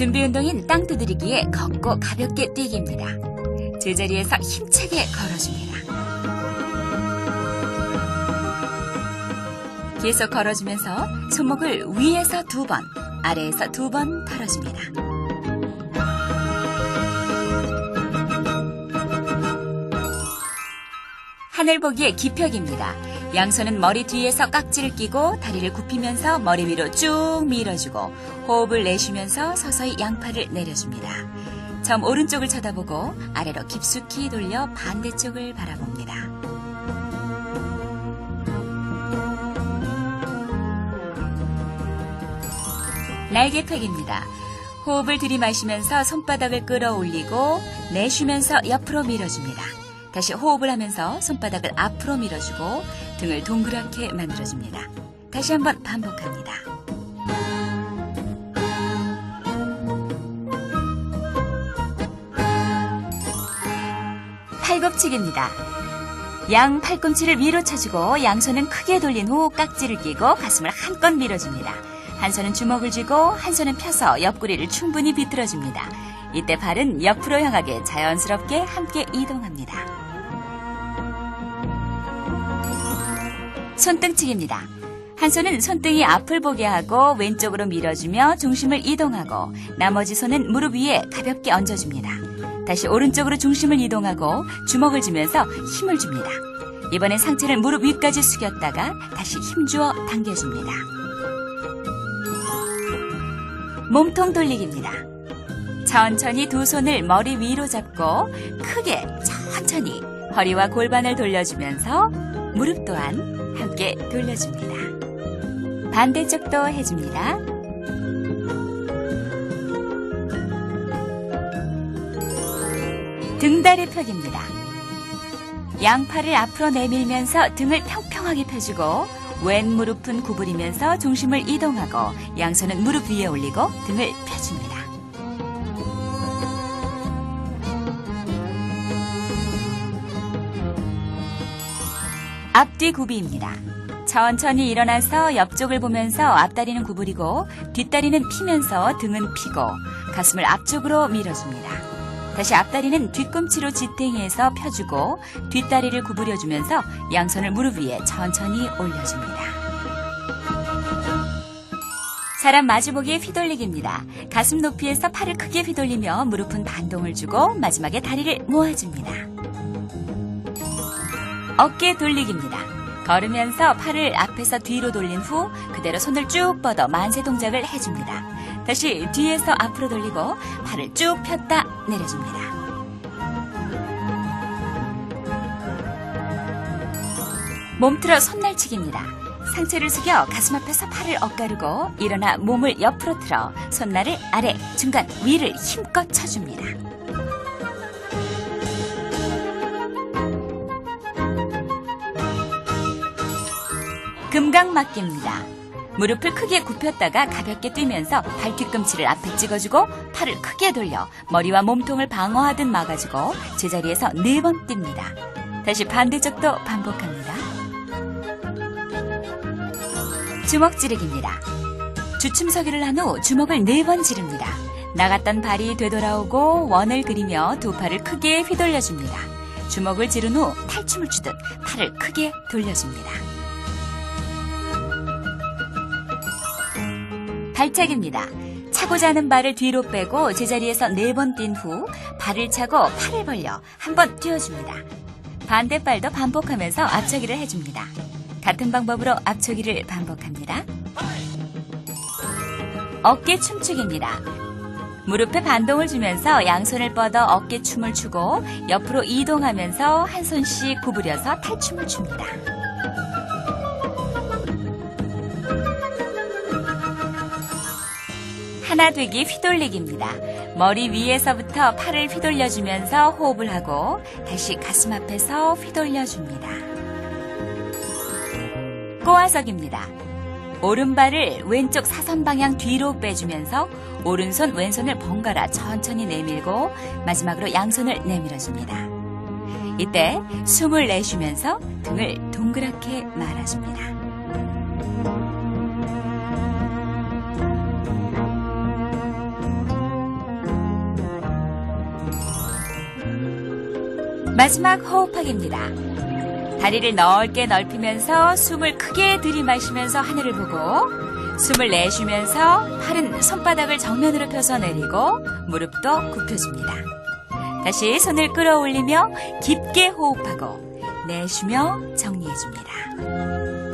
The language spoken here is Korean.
준비 운동인 땅 두드리기에 걷고 가볍게 뛰기입니다. 제자리에서 힘차게 걸어줍니다. 계속 걸어주면서 손목을 위에서 두 번, 아래에서 두 번 털어줍니다. 하늘 보기의 기벽입니다. 양손은 머리 뒤에서 깍지를 끼고 다리를 굽히면서 머리 위로 쭉 밀어주고 호흡을 내쉬면서 서서히 양팔을 내려줍니다. 처음 오른쪽을 쳐다보고 아래로 깊숙이 돌려 반대쪽을 바라봅니다. 날개팩입니다. 호흡을 들이마시면서 손바닥을 끌어올리고 내쉬면서 옆으로 밀어줍니다. 다시 호흡을 하면서 손바닥을 앞으로 밀어주고 등을 동그랗게 만들어줍니다. 다시 한번 반복합니다. 팔굽치기입니다. 양 팔꿈치를 위로 쳐주고 양손은 크게 돌린 후 깍지를 끼고 가슴을 한껏 밀어줍니다. 한 손은 주먹을 쥐고 한 손은 펴서 옆구리를 충분히 비틀어줍니다. 이때 발은 옆으로 향하게 자연스럽게 함께 이동합니다. 손등치기입니다. 한 손은 손등이 앞을 보게 하고 왼쪽으로 밀어주며 중심을 이동하고 나머지 손은 무릎 위에 가볍게 얹어줍니다. 다시 오른쪽으로 중심을 이동하고 주먹을 쥐면서 힘을 줍니다. 이번엔 상체를 무릎 위까지 숙였다가 다시 힘주어 당겨줍니다. 몸통 돌리기입니다. 천천히 두 손을 머리 위로 잡고 크게 천천히 허리와 골반을 돌려주면서 무릎 또한 함께 돌려줍니다. 반대쪽도 해줍니다. 등다리 펴기입니다. 양팔을 앞으로 내밀면서 등을 평평하게 펴주고 왼 무릎은 구부리면서 중심을 이동하고 양손은 무릎 위에 올리고 등을 펴줍니다. 앞뒤 굽이입니다. 천천히 일어나서 옆쪽을 보면서 앞다리는 구부리고 뒷다리는 피면서 등은 피고 가슴을 앞쪽으로 밀어줍니다. 다시 앞다리는 뒤꿈치로 지탱해서 펴주고 뒷다리를 구부려주면서 양손을 무릎 위에 천천히 올려줍니다. 사람 마주보기에 휘돌리기입니다. 가슴 높이에서 팔을 크게 휘돌리며 무릎은 반동을 주고 마지막에 다리를 모아줍니다. 어깨 돌리기입니다. 걸으면서 팔을 앞에서 뒤로 돌린 후 그대로 손을 쭉 뻗어 만세 동작을 해줍니다. 다시 뒤에서 앞으로 돌리고 팔을 쭉 폈다 내려줍니다. 몸틀어 손날치기입니다. 상체를 숙여 가슴 앞에서 팔을 엇가르고 일어나 몸을 옆으로 틀어 손날을 아래, 중간, 위를 힘껏 쳐줍니다. 금강맞기입니다. 무릎을 크게 굽혔다가 가볍게 뛰면서 발 뒤꿈치를 앞에 찍어주고 팔을 크게 돌려 머리와 몸통을 방어하듯 막아주고 제자리에서 네 번 뜁니다. 다시 반대쪽도 반복합니다. 주먹 찌르기입니다. 주춤서기를 한 후 주먹을 네 번 지릅니다. 나갔던 발이 되돌아오고 원을 그리며 두 팔을 크게 휘돌려줍니다. 주먹을 지른 후 탈춤을 추듯 팔을 크게 돌려줍니다. 발차기입니다. 차고자 하는 발을 뒤로 빼고 제자리에서 네 번 뛴 후 발을 차고 팔을 벌려 한 번 뛰어줍니다. 반대발도 반복하면서 앞차기를 해줍니다. 같은 방법으로 앞차기를 반복합니다. 어깨 춤추기입니다. 무릎에 반동을 주면서 양손을 뻗어 어깨 춤을 추고 옆으로 이동하면서 한 손씩 구부려서 탈춤을 춥니다. 하나 되기 휘돌리기입니다. 머리 위에서부터 팔을 휘돌려주면서 호흡을 하고 다시 가슴 앞에서 휘돌려줍니다. 꼬아서기입니다. 오른발을 왼쪽 사선 방향 뒤로 빼주면서 오른손 왼손을 번갈아 천천히 내밀고 마지막으로 양손을 내밀어줍니다. 이때 숨을 내쉬면서 등을 동그랗게 말아줍니다. 마지막 호흡하기입니다. 다리를 넓게 넓히면서 숨을 크게 들이마시면서 하늘을 보고 숨을 내쉬면서 팔은 손바닥을 정면으로 펴서 내리고 무릎도 굽혀줍니다. 다시 손을 끌어올리며 깊게 호흡하고 내쉬며 정리해줍니다.